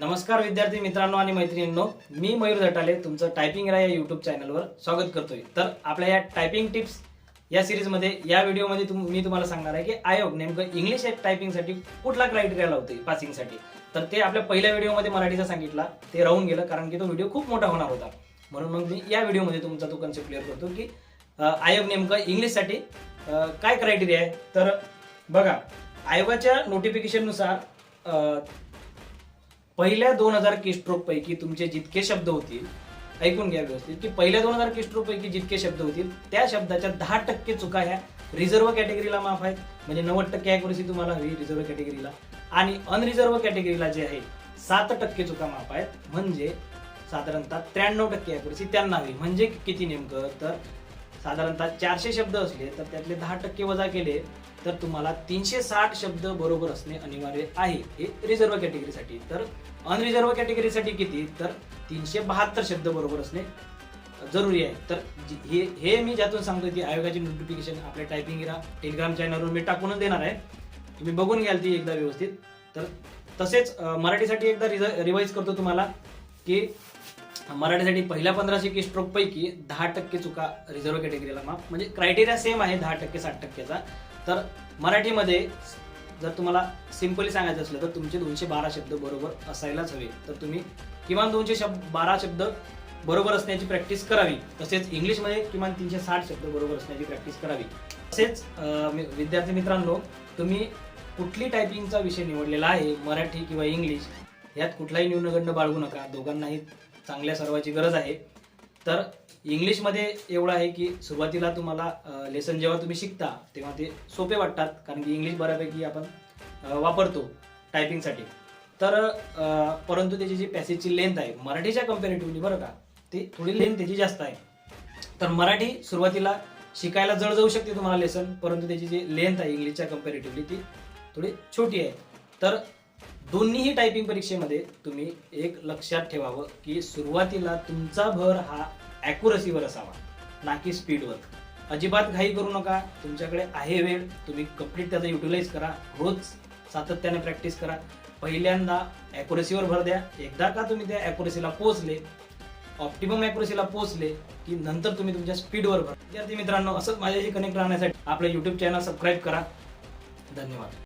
नमस्कार विद्यार्थी मित्रांनो आणि मैत्रिणींनो मी मयूर झटाले तुमचं टायपिंग या युट्यूब चॅनलवर स्वागत करतोय. तर आपल्या या टायपिंग टिप्स या सिरीजमध्ये या व्हिडिओमध्ये तुम- मी तुम्हाला सांगणार आहे की आयोग नेमकं इंग्लिश टायपिंगसाठी कुठला क्रायटेरिया लावते पासिंगसाठी तर ते आपल्या पहिल्या व्हिडिओमध्ये मराठीचा सांगितला ते राहून गेलं कारण की तो व्हिडिओ खूप मोठा होणार होता. म्हणून मग मी या व्हिडिओमध्ये तुमचा तो कन्सेप्ट क्लिअर करतो की आयोग नेमकं इंग्लिशसाठी काय क्रायटेरिया आहे? तर बघा आयोगाच्या नोटिफिकेशननुसार पहिल्या दोन हजार किस्ट्रोक पैकी तुमचे जितके शब्द होतील ऐकून घ्या व्यवस्थित की पहिल्या दोन हजार किस्ट्रोक पैकी जितके शब्द होतील त्या शब्दाच्या दहा टक्के चुका ह्या रिझर्व्ह कॅटेगरीला माफ आहेत. म्हणजे नव्वद टक्के ॲक्युरेसी तुम्हाला हवी रिझर्व्ह कॅटेगरीला आणि अनरिझर्व्ह कॅटेगरीला जे आहे सात टक्के चुका माफ आहेत. म्हणजे साधारणतः त्र्याण्णव टक्के ॲक्युरेसी त्यांना हवी. म्हणजे किती नेमकं? तर साधारणतः चारशे शब्द असले तर त्यातले दहा टक्के वजा केले तर तुम्हाला तीनशे साठ शब्द बरोबर असणे अनिवार्य आहे. हे रिझर्व्ह कॅटेगरीसाठी तर अनरिझर्व्ह कॅटेगरीसाठी किती? तर तीनशे बहात्तर शब्द बरोबर असणे जरुरी आहे. तर हे हे मी ज्यातून सांगतो की आयोगाची नोटिफिकेशन आपल्या टायपिंग टेलिग्राम चॅनलवर मी टाकूनच देणार आहे. तुम्ही बघून घ्याल ती एकदा व्यवस्थित. तर तसेच मराठीसाठी एकदा रिझ रिवाईज करतो तुम्हाला की मराठीसाठी पहिल्या पंधराशे की स्ट्रोक पैकी दहा टक्के चुका रिझर्व्ह कॅटेगरीला माफ. म्हणजे क्रायटेरिया सेम आहे दहा टक्के साठ टक्केचा. तर मराठीमध्ये जर तुम्हाला सिम्पली सांगायचं असलं तर तुमचे दोनशे बारा शब्द बरोबर असायलाच हवे. तर तुम्ही किमान दोनशे शब्द बारा शब्द बरोबर असण्याची प्रॅक्टिस करावी. तसेच इंग्लिशमध्ये किमान तीनशे साठ शब्द बरोबर असण्याची प्रॅक्टिस करावी. तसेच मी- विद्यार्थी मित्रांनो तुम्ही कुठली टायपिंगचा विषय निवडलेला आहे मराठी किंवा इंग्लिश यात कुठलाही न्यूनगंड बाळगू नका. दोघांनाही चांगल्या सर्वाची गरज आहे. तर इंग्लिशमध्ये एवढं आहे की सुरुवातीला तुम्हाला लेसन जेव्हा तुम्ही शिकता तेव्हा ते सोपे वाटतात कारण की इंग्लिश बऱ्यापैकी आपण वापरतो टायपिंगसाठी तर परंतु त्याची जी पॅसेजची लेंथ आहे मराठीच्या कम्पॅरेटिव्हली बरं का ती थोडी लेंथ त्याची जास्त आहे. तर मराठी सुरुवातीला शिकायला जड जाऊ शकते तुम्हाला लेसन परंतु त्याची जी लेंथ आहे इंग्लिशच्या कम्पॅरेटिव्हली ती थोडी छोटी आहे. तर दोन्हीही टायपिंग परीक्षेमध्ये तुम्ही एक लक्षात ठेवावं की सुरुवातीला तुमचा भर हा ॲक्युरसीवर असावा ना की स्पीडवर अजिबात घाई करू नका तुमच्याकडे आहे वेळ तुम्ही कंप्लीट त्याचा युटिलाइज करा रोज सातत्याने प्रॅक्टिस करा. पहिल्यांदा ॲक्युरसीवर भर द्या एकदा का तुम्ही त्या ॲक्युरसीला पोहोचले ऑप्टिमम ॲक्युरसीला पोहोचले की नंतर तुम्ही तुमच्या स्पीडवर भर. विद्यार्थी मित्रांनो असंच माझ्याशी कनेक्ट राहण्यासाठी आपलं यूट्यूब चॅनल सबस्क्राईब करा. धन्यवाद.